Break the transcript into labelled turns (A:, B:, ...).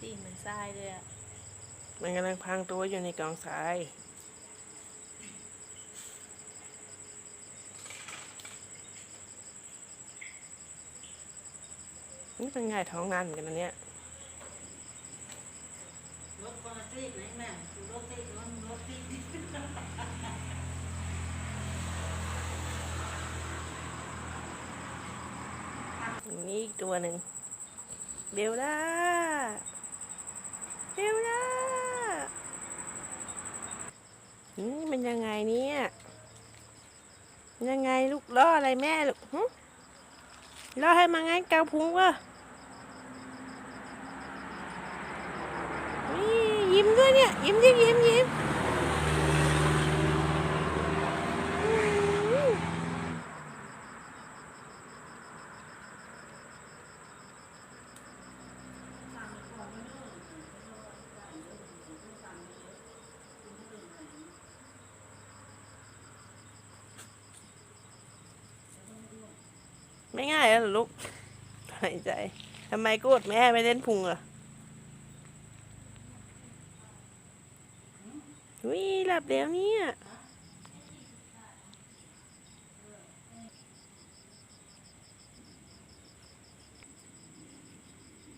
A: สีเหมือนทรายเลยอะ
B: มันกำลังพังตัวอยู่ในกองทราย นี่เป็นไงท้องนานเหมือนกันนะเนี่ย
C: รถคนละซีกไหนแม่คือรถซีกรถรถซีก
B: นี่อีกตัวหนึ่งเบลล่าเบลล่า นี่มันยังไงเนี่ย ยังไงลูกล่ออะไรแม่ลูกหึล่อให้มางั้นเกาพุงวะนี่ยิ้มด้วยเนี่ย ยิ้มดิยิ้มยิ้มอืม ไม่ง่ายแล้วลูกหายใจทำไมกรธแม่ไม่เล่นพุงอะวิหลับแล้วเนี่ย
C: ฮะ